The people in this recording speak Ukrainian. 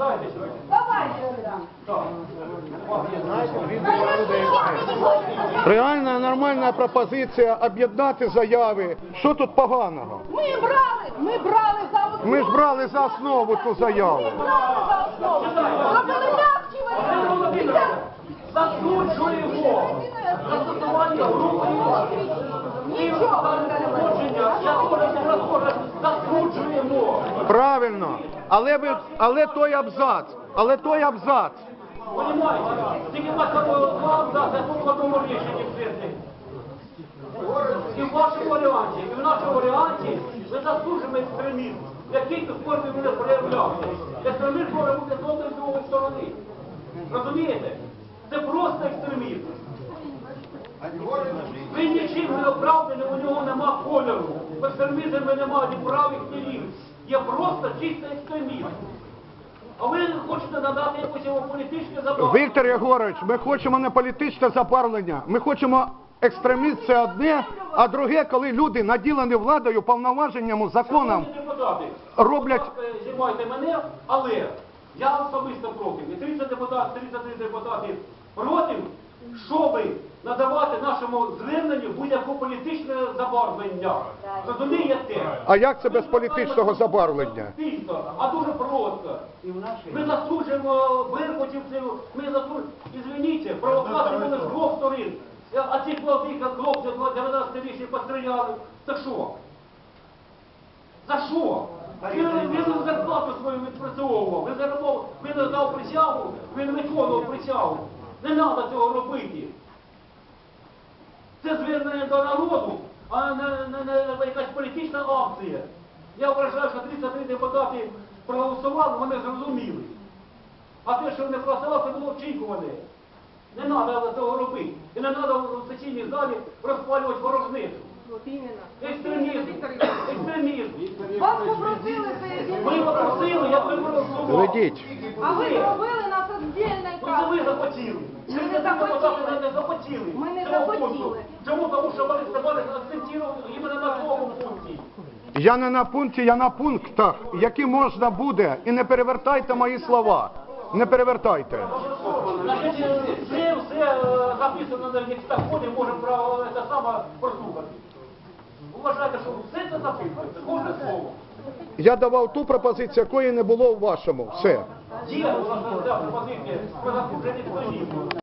Дайте сюди. Давайте сюди. Реальна нормальна пропозиція об'єднати заяви. Що тут поганого? Ми брали, ми брали за основу. Ми ж брали за основу ту заяву. Ми брали за основу. Робили м'якші варіанти. Засуджуємо застосування групи Нічого. Засуджуємо. Правильно. Але ви, але той абзац, але той абзац. Тільки постанови вам да, це тут в одному рішенні вписані. І в вашому варіанті, і в нашому варіанті ми засуджуємо екстремізм, який тут формі буде проявлявся. Екстремізм може бути з другої сторони. Розумієте? Це просто екстремізм. Він нічим не оправданий, у нього нема кольору. В екстремізмі немає ні правих, ні лівих. Є просто чисто екстремізм. А ви хочете надати якусь його політичне забаву. Віктор Єгорович, ми хочемо не політичне запарлення. Ми хочемо екстремізм це одне, а друге, коли люди наділені владою, повноваженнями, законом. Шановні депутати, роблять- будь ласка, Знімайте мене, але я особисто проти. І 30 депутатів, 33 депутати проти, щоб надавати нашому зверненню будь-яке політичне забарвлення. Розумієте? А як це без політичного забарвлення? Суспільство, а дуже просто. Ми засуджуємо беркутівців, ми засуджуємо, ізвиніть, провокації були з двох сторін. А ці хлопці, хлопці 19-річні постріляли. Це що? За що? Він, він зарплату свою відпрацьовував, він він дав присягу, він виконував присягу. Не треба цього робити. Це звернення до народу, а не, не, не якась політична акція. Я вважаю, що 33 депутати проголосували, вони зрозуміли. А те, що не проголосували, це було очікуване. Не треба цього робити. І не треба в сесійній залі розпалювати ворожницю. Екстремізм. Екстремізм. Вас попросили заявити. Ми попросили, я проголосував. А ви зробили нас віддільною Ну це ви захотіли. Не 33 депутати захотіли. не захотіли. Ми не цього захотіли. пункту. Чому? Тому що Борис Степанович акцентував іменно на цьому пункті. Я не на пункті, я на пунктах, які можна буде. І не перевертайте мої слова. Не перевертайте. Значить, це все е, записано на диктофоні, можемо право це саме прослухати. Вважайте, що все це записується, кожне слово. Я давав ту пропозицію, якої не було у вашому. Все. Є у нас ця пропозиція про запущення екстремізму.